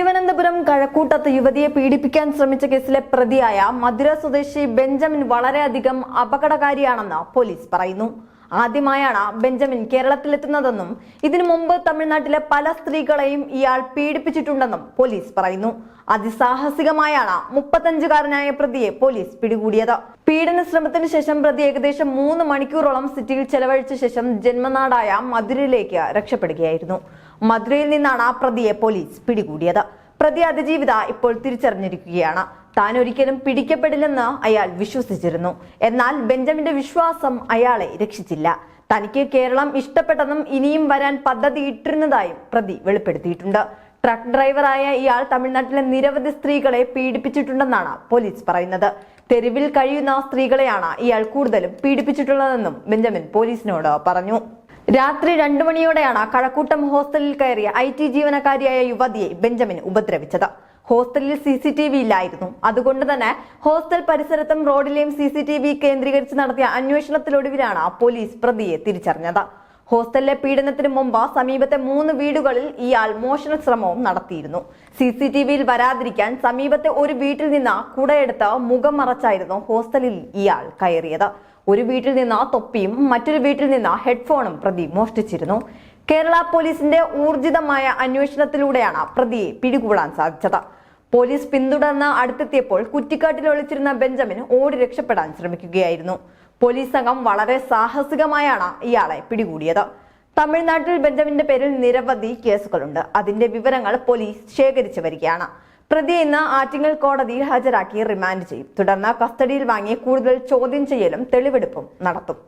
തിരുവനന്തപുരം കഴക്കൂട്ടത്ത് യുവതിയെ പീഡിപ്പിക്കാൻ ശ്രമിച്ച കേസിലെ പ്രതിയായ മധുര സ്വദേശി ബെഞ്ചമിൻ വളരെയധികം അപകടകാരിയാണെന്ന് പോലീസ് പറയുന്നു. ആദ്യമായാണ് ബെഞ്ചമിൻ കേരളത്തിലെത്തുന്നതെന്നും ഇതിനു മുമ്പ് തമിഴ്നാട്ടിലെ പല സ്ത്രീകളെയും ഇയാൾ പീഡിപ്പിച്ചിട്ടുണ്ടെന്നും പോലീസ് പറയുന്നു. അതിസാഹസികമായാണ് മുപ്പത്തഞ്ചുകാരനായ പ്രതിയെ പോലീസ് പിടികൂടിയത്. പീഡന ശ്രമത്തിന് ശേഷം പ്രതി ഏകദേശം മൂന്ന് മണിക്കൂറോളം സിറ്റിയിൽ ചെലവഴിച്ച ശേഷം ജന്മനാടായ മധുരയിലേക്ക് രക്ഷപ്പെടുകയായിരുന്നു. മധുരയിൽ നിന്നാണ് പ്രതിയെ പോലീസ് പിടികൂടിയത്. പ്രതി അതിജീവിത ഇപ്പോൾ തിരിച്ചറിഞ്ഞിരിക്കുകയാണ്. താൻ ഒരിക്കലും പിടിക്കപ്പെടില്ലെന്ന് അയാൾ വിശ്വസിച്ചിരുന്നു. എന്നാൽ ബെഞ്ചമിന്റെ വിശ്വാസം അയാളെ രക്ഷിച്ചില്ല. തനിക്ക് കേരളം ഇഷ്ടപ്പെട്ടെന്നും ഇനിയും വരാൻ പദ്ധതി ഇട്ടിരുന്നതായും പ്രതി വെളിപ്പെടുത്തിയിട്ടുണ്ട്. ട്രക്ക് ഡ്രൈവറായ ഇയാൾ തമിഴ്നാട്ടിലെ നിരവധി സ്ത്രീകളെ പീഡിപ്പിച്ചിട്ടുണ്ടെന്നാണ് പോലീസ് പറയുന്നത്. തെരുവിൽ കഴിയുന്ന സ്ത്രീകളെയാണ് ഇയാൾ കൂടുതലും പീഡിപ്പിച്ചിട്ടുള്ളതെന്നും ബെഞ്ചമിൻ പോലീസിനോട് പറഞ്ഞു. രാത്രി രണ്ടു മണിയോടെയാണ് കഴക്കൂട്ടം ഹോസ്റ്റലിൽ കയറിയ ഐ ടി ജീവനക്കാരിയായ യുവതിയെ ബെഞ്ചമിൻ ഉപദ്രവിച്ചത്. ഹോസ്റ്റലിൽ സി സി ടി വി ഇല്ലായിരുന്നു. അതുകൊണ്ട് തന്നെ ഹോസ്റ്റൽ പരിസരത്തും റോഡിലെയും സി സി ടി വി കേന്ദ്രീകരിച്ച് നടത്തിയ അന്വേഷണത്തിലൊടുവിലാണ് പോലീസ് പ്രതിയെ തിരിച്ചറിഞ്ഞത്. ഹോസ്റ്റലിലെ പീഡനത്തിന് മുമ്പ് സമീപത്തെ മൂന്ന് വീടുകളിൽ ഇയാൾ മോഷണ ശ്രമവും നടത്തിയിരുന്നു. സി സി ടി വിയിൽ വരാതിരിക്കാൻ സമീപത്തെ ഒരു വീട്ടിൽ നിന്ന് കുടയെടുത്ത് മുഖം മറച്ചായിരുന്നു ഹോസ്റ്റലിൽ ഇയാൾ കയറിയത്. ഒരു വീട്ടിൽ നിന്ന് തൊപ്പിയും മറ്റൊരു വീട്ടിൽ നിന്ന് ഹെഡ്ഫോണും പ്രതി മോഷ്ടിച്ചിരുന്നു. കേരള പോലീസിന്റെ ഊർജിതമായ അന്വേഷണത്തിലൂടെയാണ് പ്രതിയെ പിടികൂടാൻ സാധിച്ചത്. പോലീസ് പിന്തുടർന്ന് അടുത്തെത്തിയപ്പോൾ കുറ്റിക്കാട്ടിൽ ഒളിച്ചിരുന്ന ബെഞ്ചമിൻ ഓടി രക്ഷപ്പെടാൻ ശ്രമിക്കുകയായിരുന്നു. പോലീസ് സംഘം വളരെ സാഹസികമായാണ് ഇയാളെ പിടികൂടിയത്. തമിഴ്നാട്ടിൽ ബെഞ്ചമിന്റെ പേരിൽ നിരവധി കേസുകളുണ്ട്. അതിന്റെ വിവരങ്ങൾ പോലീസ് ശേഖരിച്ചു വരികയാണ്. പ്രതിയെ ഇന്ന് ആറ്റിങ്ങൽ കോടതിയിൽ ഹാജരാക്കി റിമാൻഡ് ചെയ്യും. തുടർന്ന് കസ്റ്റഡിയിൽ വാങ്ങി കൂടുതൽ ചോദ്യം ചെയ്യലും തെളിവെടുപ്പും നടത്തും.